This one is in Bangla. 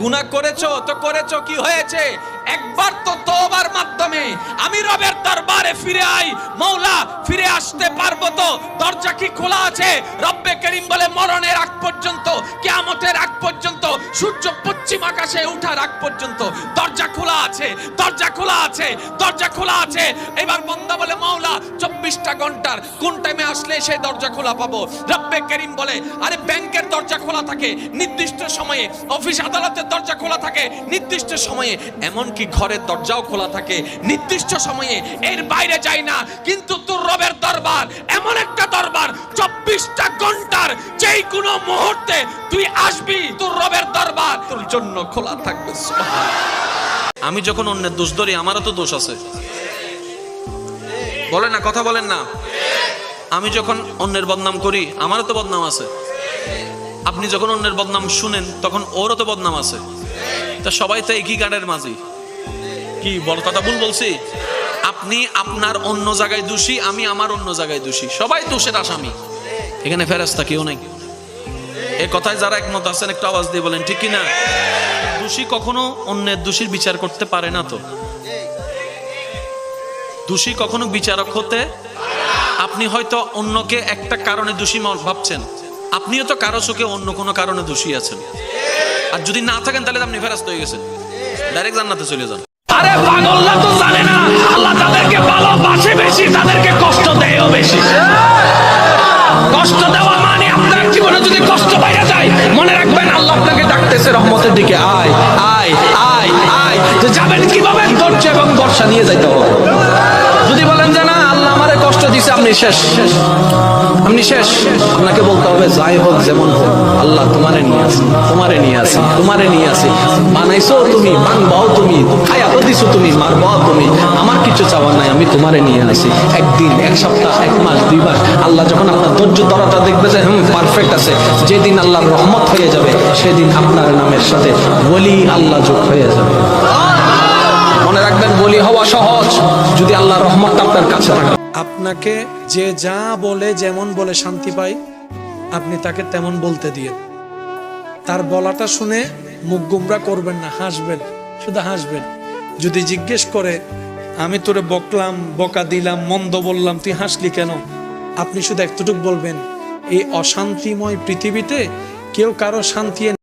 গুনাহ করেছ, তো করেছ কি হয়েছে? একবার তো তোবার মাধ্যমে আমি রবের দরবারে ফিরে আই মৌলা ফিরে আসতে পারব তো? দরজা কি খোলা আছে? রব্বে করিম বলে, মরণের আগ পর্যন্ত, কিয়ামতের আগ পর্যন্ত, সূর্য পশ্চিম আকাশে উঠার আগ পর্যন্ত, দরজা খোলা আছে, দরজা খোলা আছে, দরজা খোলা আছে। এবার বন্দা বলে, মাওলা, চব্বিশটা ঘণ্টার, কোন টাইমে আসলে সেই দরজা খোলা পাবো? রব্বে করিম বলে, আরে ব্যাংকের দরজা খোলা থাকে, নির্দিষ্ট সময়ে, অফিস আদালতের দরজা খোলা থাকে, নির্দিষ্ট সময়ে, এমনকি ঘরের দরজাও খোলা থাকে, নির্দিষ্ট সময়ে, এর বাইরে যায় না। কিন্তু তোর রবের দরবার, এমন একটা দরবার, চব্বিশটা ঘণ্টার যেই কোনো মুহূর্তে তুই আসবি, তোর রবের দরবার তোর জন্য খোলা থাকবে আমি যখন অন্যের দোষ ধরি, আমারও তো দোষ আছে। বলেন না, কথা বলেন না। আমি যখন অন্যের বদনাম করি, আমারও তো বদনাম আছে। আপনি যখন অন্যের বদনাম শুনেন, তখন ওরও তো বদনাম আছে। তা সবাই তো একই গানের মাঝি। কি বল কথা ভুল বলছি? আপনি আপনার অন্য জায়গায় দোষী, আমি আমার অন্য জায়গায় দোষী। সবাই দোষের আসামি। এখানে ফেরাস্তা কেউ নাই। এ কথায় যারা একমত আছেন, একটু আওয়াজ দিয়ে বলেন, ঠিক কি না দোষী কখনো অন্যের দোষীর বিচার করতে পারে না তো। দোষী কখনো বিচারক হতে আপনি হয়তো অন্যকে একটা কারণে দোষী ভাবছেন। আপনিও তো কারও চোখে অন্য কোনো কারণে দোষী আছেন। আর যদি না থাকেন, তাহলে আপনি ফেরাস্ত হয়ে গেছেন। ডাইরেক্ট জান্নাতে চলে যান। আরে পাগলরা তো জানে না। আল্লাহ তাদেরকে ভালোবাসে বেশি, তাদেরকে কষ্ট আপনাকে রহমতের দিকে আয় আয় আয় আয়। তো যাবেন কীভাবে? ধৈর্য এবং বর্ষা নিয়ে যাইতে হবে। যদি বলেন যে না, আল্লাহ আমারে কষ্ট দিছে, আপনি শেষ। আপনি শেষ। আপনাকে বলতে হবে, যাই হোক, যেমন হোক, আল্লাহ তোমারে নিয়ে আসি তোমারে নিয়ে আসি তোমারে নিয়ে আসি বানাইছো তুমি, বানবাও তুমি খায়াও দিছো তুমি, মারবাও তুমি। আমার কিছু চাওয়ার নাই, আমি তোমারে নিয়ে আসি একদিন, এক সপ্তাহ, এক মাস, দুই মাস, আল্লাহ যখন আপনার ধৈর্য ধরাটা দেখবে যে, হুম পারফেক্ট আছে। যেদিন আল্লাহর রহমত হয়ে যাবে সেদিন আপনার নামের সাথে বলি আল্লাহ যোগ হয়ে যাবে। মনে রাখবেন, বলি হওয়া সহজ। যদি আল্লাহর রহমতটা আপনার কাছে থাকে। আপনাকে যে যা বলে, যেমন বলে শান্তি পাই, আপনি তাকে তেমন বলতে দিয়ে তার বলাটা শুনে মুখ গুমরা করবেন না, হাসবেন, শুধু হাসবেন। যদি জিজ্ঞেস করে, আমি তোরে বকলাম, বকা দিলাম, মন্দ বললাম, তুই হাসলি কেন? আপনি শুধু এতটুকু বলবেন, এই অশান্তিময় পৃথিবীতে কেউ কারও শান্তি